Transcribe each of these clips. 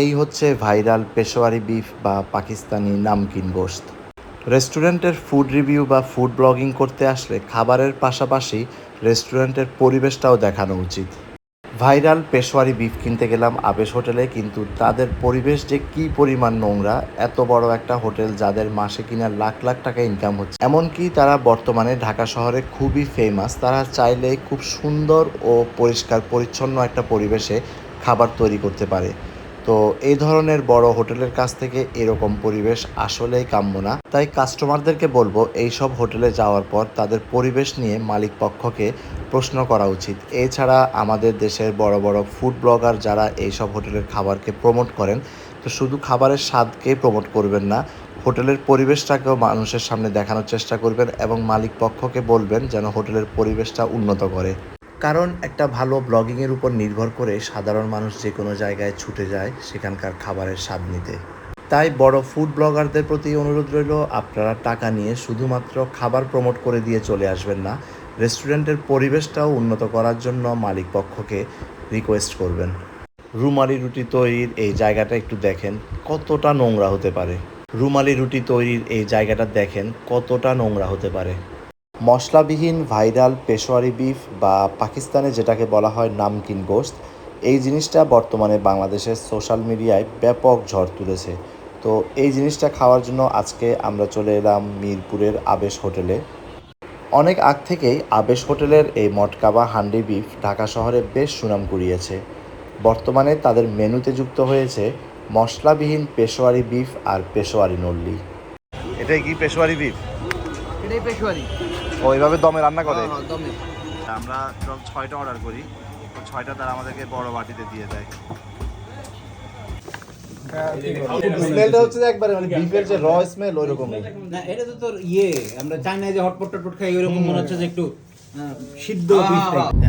এই হচ্ছে viral Peshawari beef বা পাকিস্তানি নামকিন গোশত। রেস্টুরেন্টের ফুড রিভিউ বা ফুড ব্লগিং করতে আসলে খাবারের পাশাপাশি রেস্টুরেন্টের পরিবেশটাও দেখানো উচিত। ভাইরাল পেশোয়ারি বিফ কিনতে গেলাম আবেশ হোটেলে, কিন্তু তাদের পরিবেশ যে কি পরিমাণ নোংরা, এত বড় একটা হোটেল যাদের মাসে কিনা লাখ লাখ টাকা ইনকাম হচ্ছে। এমনকি তারা বর্তমানে ঢাকা শহরে খুবই ফেমাস তারা চাইলে খুব সুন্দর ও পরিষ্কার পরিচ্ছন্ন একটা পরিবেশে খাবার তৈরি করতে পারে। তো এই ধরনের বড় হোটেলের কাছ থেকে এরকম পরিবেশ আসলেই কাম্য না। তাই কাস্টমারদেরকে বলব এই সব হোটেলে যাওয়ার পর তাদের পরিবেশ নিয়ে মালিক পক্ষকে প্রশ্ন করা উচিত। এছাড়া আমাদের দেশের বড় বড় ফুড ব্লগার যারা এই সব হোটেলের খাবারকে প্রমোট করেন, তো শুধু খাবারের স্বাদকে প্রমোট করবেন না, হোটেলের পরিবেশটাকেও মানুষের সামনে দেখানোর চেষ্টা করবেন এবং মালিক পক্ষকে বলবেন যেন হোটেলের পরিবেশটা উন্নত করে। কারণ একটা ভালো ব্লগিংয়ের উপর নির্ভর করে সাধারণ মানুষ যে কোনো জায়গায় ছুটে যায় সেখানকার খাবারের স্বাদ নিতে। তাই বড় ফুড ব্লগারদের প্রতি অনুরোধ রইল, আপনারা টাকা নিয়ে শুধুমাত্র খাবার প্রমোট করে দিয়ে চলে আসবেন না রেস্টুরেন্টের পরিবেশটাও উন্নত করার জন্য মালিক পক্ষকে রিকোয়েস্ট করবেন। রুমালি রুটি তৈরির এই জায়গাটা একটু দেখেন, কতটা নোংরা হতে পারে। রুমালি রুটি তৈরির এই জায়গাটা দেখেন, কতটা নোংরা হতে পারে। মশলাবিহীন ভাইরাল পেশোয়ারি বিফ বা পাকিস্তানে যেটাকে বলা হয় নামকিন গোশত এই জিনিসটা বর্তমানে বাংলাদেশের সোশ্যাল মিডিয়ায় ব্যাপক ঝড় তুলেছে। তো এই জিনিসটা খাওয়ার জন্য আজকে আমরা চলে এলাম মিরপুরের আবেশ হোটেলে। অনেক আগ থেকেই আবেশ হোটেলের এই মটকাবা হান্ডি বিফ ঢাকা শহরে বেশ সুনাম কুড়িয়েছে। বর্তমানে তাদের মেনুতে যুক্ত হয়েছে মশলাবিহীন পেশোয়ারি বিফ আর পেশোয়ারি নল্লি। এটাই কি পেশোয়ারি বিফ? এটাই পেশোয়ারি। ওইভাবে দমে রান্না করে? হ্যাঁ, দমে। আমরা সব ছয়টা অর্ডার করি। ছয়টা তারা আমাদেরকে বড় বাটিতে দিয়ে দেয়। স্মেলটা হচ্ছে যে একবারে মানে বিফের যে র স্মেল ওইরকমই। না এটা তো তোর ইয়ে আমরা চাইনায় যে হটপট টটপট খাই ওইরকম মনে হচ্ছে যে একটু সিদ্ধ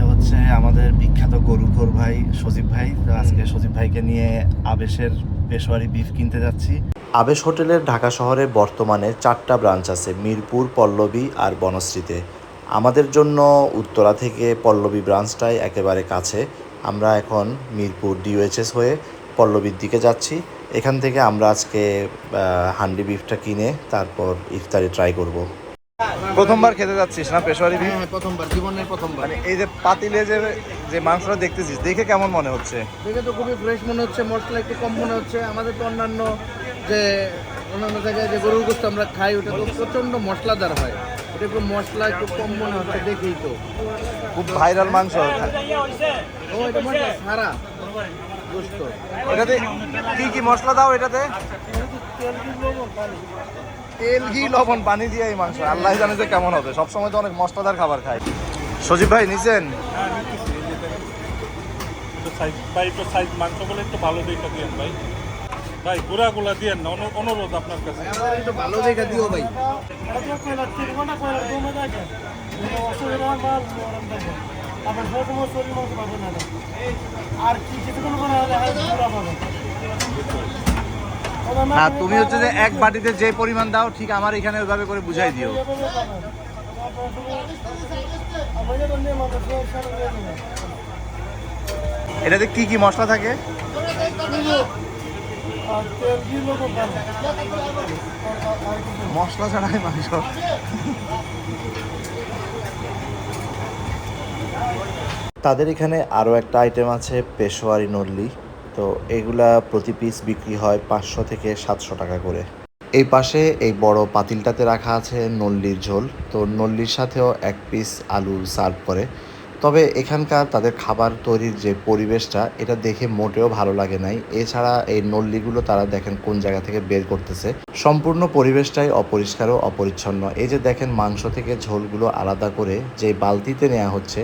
হচ্ছে আমাদের বিখ্যাত গরুখোর ভাই সজীব ভাই। তো আজকে সজীব ভাইকে নিয়ে আবেশের পেশোয়ারি বিফ কিনতে যাচ্ছি। আবেশ হোটেলের ঢাকা শহরে বর্তমানে চারটা ব্রাঞ্চ আছে মিরপুর পল্লবী আর বনশ্রীতে। আমাদের জন্য উত্তরা থেকে পল্লবী ব্রাঞ্চটাই একেবারে কাছে। আমরা এখন মিরপুর ডিওএইচএস হয়ে পল্লবীর দিকে যাচ্ছি। এখান থেকে আমরা আজকে হান্ডি বিফটা কিনে তারপর ইফতারি ট্রাই করব। প্রথমবার খেতে যাচ্ছিস না পেশোয়ারি বিফ হ্যাঁ প্রথমবার জীবনের প্রথমবার। মানে এই যে পাতিলে যে যে মাংসটা দেখতেছিস দেখে কেমন মনে হচ্ছে? দেখে তো খুবই ফ্রেশ মনে হচ্ছে মশলা একটু কম মনে হচ্ছে। আমাদের তো অন্যান্য যে অন্যান্য জায়গায় যে গরুর গোস্ত আমরা খাই ওটা তো প্রচণ্ড মশলাদার হয়। এটা একটু মশলা একটু কম মনে হচ্ছে দেখেই তো। খুব ভাইরাল মাংস ও এটা মশলা সারা গোস্ত। এটাতে কি কি মশলা দাও এটাতে? তেল ঘি লবণ পানি দিয়ে এই মাংস। আল্লাহ জানে যে কেমন হবে। সবসময় তো অনেক মশলাদার খাবার খাই সজীব ভাই নিছেন? সাইজ ভাই একটু সাইজ মাংসগুলো একটু ভালো দেখে দিয়েন ভাই। ভাই গুড়াগুলা দিয়েন না অনু- অনুরোধ আপনার কাছে। একটু ভালো দেখা দিও ভাই। না তুমি হচ্ছে যে এক বাটিতে যে পরিমাণ দাও, ঠিক আমার এখানে ওইভাবে করে বুঝাই দিও। এটাতে কি কি মশলা থাকে? মশলা ছাড়াই মাংস তাদের এখানে আরও একটা আইটেম আছে, পেশোয়ারি নল্লি। তো এগুলা প্রতি পিস বিক্রি হয় পাঁচশো থেকে সাতশো টাকা করে। এই পাশে এই বড় পাতিলটাতে রাখা আছে নল্লির ঝোল। তো নল্লির সাথেও এক পিস আলু সার্ভ করে। তবে এখানকার তাদের খাবার তৈরির যে পরিবেশটা, এটা দেখে মোটেও ভালো লাগে নাই। এছাড়া এই নল্লিগুলো তারা দেখেন কোন জায়গা থেকে বের করতেছে। সম্পূর্ণ পরিবেশটাই অপরিষ্কার ও অপরিচ্ছন্ন। এই যে দেখেন মাংস থেকে ঝোলগুলো আলাদা করে যে বালতিতে নেওয়া হচ্ছে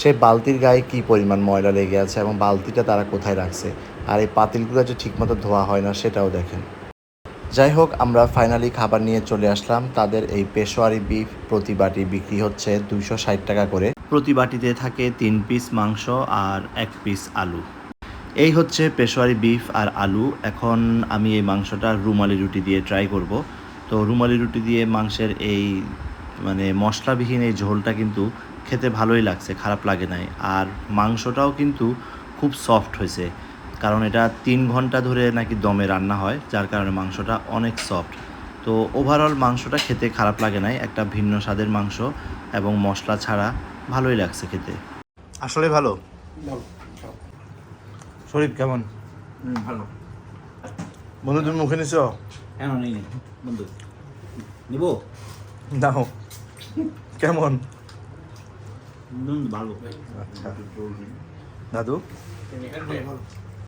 সেই বালতির গায়ে কি পরিমাণ ময়লা লেগে আছে এবং বালতিটা তারা কোথায় রাখছে? আর এই পাতিলগুলো যে ঠিকমতো ধোয়া হয় না, সেটাও দেখেন। যাই হোক, আমরা ফাইনালি খাবার নিয়ে চলে আসলাম। তাদের এই পেশোয়ারি বিফ প্রতি বাটি বিক্রি হচ্ছে দুইশো ষাট টাকা করে। প্রতি বাটিতে থাকে তিন পিস মাংস আর এক পিস আলু। এই হচ্ছে পেশোয়ারি বিফ আর আলু। এখন আমি এই মাংসটা রুমালি রুটি দিয়ে ট্রাই করব। তো রুমালি রুটি দিয়ে মাংসের এই মানে মশলাবিহীন এই ঝোলটা কিন্তু খেতে ভালোই লাগছে খারাপ লাগে নাই। আর মাংসটাও কিন্তু খুব সফট হয়েছে কারণ এটা তিন ঘণ্টা ধরে নাকি দমে রান্না হয় যার কারণে মাংসটা অনেক সফট তো ওভারঅল মাংসটা খেতে খারাপ লাগে নাই একটা ভিন্ন স্বাদের মাংস এবং মশলা ছাড়া ভালোই লাগছে খেতে। আসলে ভালো? শরীফ কেমন? হুম ভালো। বন্ধু তুমি মুখে নিছ? কেন নেই বন্ধু নিবো? নাও। কেমন? বন্ধু ভালো আচ্ছা দাদু